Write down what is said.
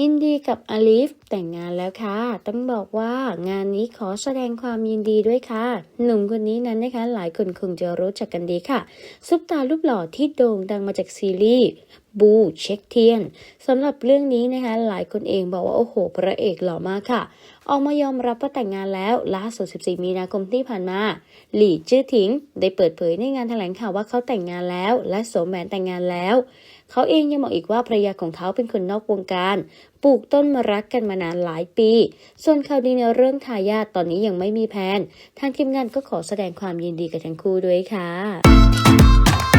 ยินดีกับอลิฟแต่งงานแล้วค่ะ ต้องบอกว่างานนี้ขอแสดงความยินดีด้วยค่ะ หนุ่มคนนี้นั้นนะคะ หลายคนคงจะรู้จักกันดีค่ะ ซุปตารูปหล่อที่โด่งดังมาจากซีรีส์บูเช็คเทียนสำหรับเรื่องนี้นะคะ หลายคนเองบอกว่า โอ้โห พระเอกหล่อมากค่ะ ออกมายอมรับว่าแต่งงานแล้วล่าสุด 14 มีนาคมที่ผ่านมา หลี่จื้อถิง ได้เปิดเผยในงานแถลงข่าวว่าเขาแต่งงานแล้ว และสวมแหวนแต่งงานแล้ว เขาเองยังบอกอีกว่าภรรยาของเขาเป็นคนนอกวงการ ปลูกต้นมารักกันมานานหลายปี ส่วนข่าวดีในเรื่องทายาทตอนนี้ยังไม่มีแผนทางทีมงานก็ขอแสดงความยินดีกับทั้งคู่ด้วยค่ะ